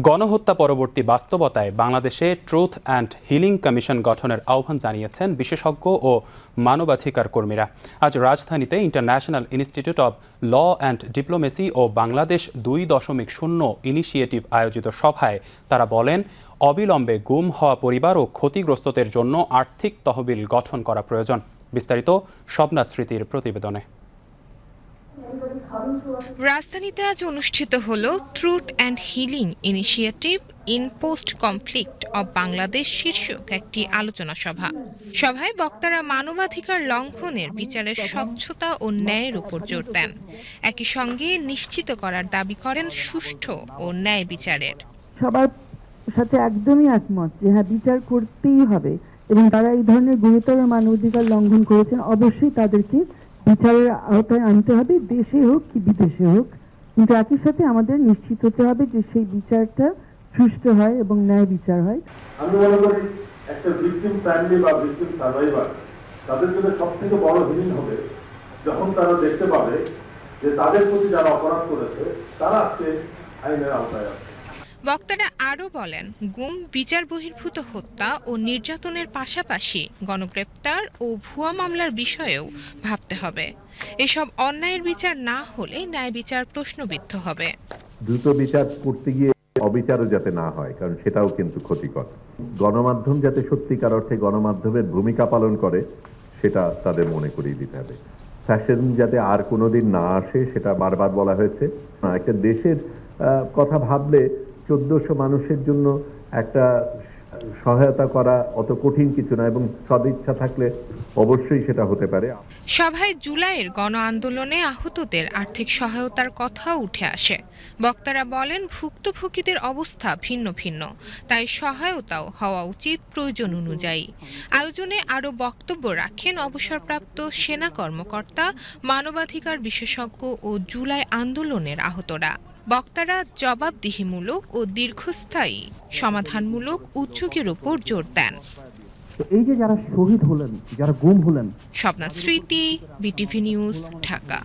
গণহত্যা পরবর্তী বাস্তবতায় বাংলাদেশে ট্রুথ অ্যান্ড হিলিং কমিশন গঠনের আহ্বান জানিয়েছেন বিশেষজ্ঞ ও মানবাধিকার কর্মীরা। আজ রাজধানীতে international institute of law and diplomacy ও বাংলাদেশ দুই দশমিক শূন্য ইনিশিয়েটিভ আয়োজিত সভায় তারা বলেন, অবিলম্বে গুম হওয়া পরিবার ও ক্ষতিগ্রস্তদের জন্য আর্থিক তহবিল গঠন করা প্রয়োজন। বিস্তারিত স্বপ্না স্মৃতির প্রতিবেদনে। রাজধানীতে আজ অনুষ্ঠিত হল truth and healing initiative in post conflict of Bangladesh শীর্ষক একটি আলোচনা সভা। সভায় বক্তারা মানবাধিকার লঙ্ঘনের বিচারের স্বচ্ছতা ও ন্যায়ের উপর জোর দেন। একই সঙ্গে নিশ্চিত করার দাবি করেন সুষ্ঠু ও ন্যায় বিচারের। সবার সাথে একদমই একমত যে হ্যাঁ বিচার করতেই হবে এবং তারা এই ধরনের গুরুতর মানবাধিকার লঙ্ঘন করেছেন, অবশ্যই তাদেরকে বিচারের আওতায় আনতে হবে, দেশে হোক কি বিদেশে হোক। কিন্তু একই সাথে আমাদের নিশ্চিত হতে হবে যে সেই বিচারটা সুষ্ঠু হয় এবং ন্যায় বিচার হয়। আমি মনে করি একটা ভিকটিম ফ্যামিলি বা ভিকটিম সার্ভাইভার তাদের জন্য সব থেকে বড় হিলিং হবে যখন তারা দেখতে পাবে যে তাদের প্রতি যারা অপরাধ করেছে, তারা আজকে আইনের আওতায় আছে। বক্তারা আরও বলেন, গুম, বিচার বহির্ভূত হত্যা ও নির্যাতনের পাশাপাশি গণগ্রেপ্তার ও ভুয়া মামলার বিষয়েও ভাবতে হবে। এসব অন্যায়ের বিচার না হলে ন্যায় বিচার প্রশ্নবিদ্ধ হবে। দ্রুত বিচার করতে গিয়ে অবিচারও যাতে না হয়, কারণ সেটাও কিন্তু ক্ষতিকর। গণমাধ্যম যাতে সত্যিকার অর্থে গণমাধ্যমের ভূমিকা পালন করে, সেটা তাদের মনে করিয়ে দিতে হবে। ফ্যাশন যাতে আর কোনোদিন না আসে, সেটা বারবার বলা হয়েছে। একটা দেশের কথা ভাবলে চোদ্দশো মানুষের জন্য একটা সহায়তা করা অত কঠিন কিছু না এবং সদিচ্ছা থাকলে অবশ্যই সেটা হতে পারে। সভায় জুলাইয়ের গণ আন্দোলনে আহতদের আর্থিক সহায়তার কথাও উঠে আসে। বক্তারা বলেন, ভুক্তভোগীদের অবস্থা ভিন্ন ভিন্ন, তাই সহায়তাও হওয়া উচিত প্রয়োজন অনুযায়ী। আয়োজনে আরও বক্তব্য রাখেন অবসরপ্রাপ্ত সেনা কর্মকর্তা, মানবাধিকার বিশেষজ্ঞ ও জুলাই আন্দোলনের আহতরা। বক্তারা জবাবদিহিমূলক ও দীর্ঘস্থায়ী সমাধানমূলক উদ্যোগের উপর জোর দেন। এই যে যারা শহীদ হলেন যারা গুম হলেন স্বপ্না স্মৃতি বিটিভি নিউজ ঢাকা।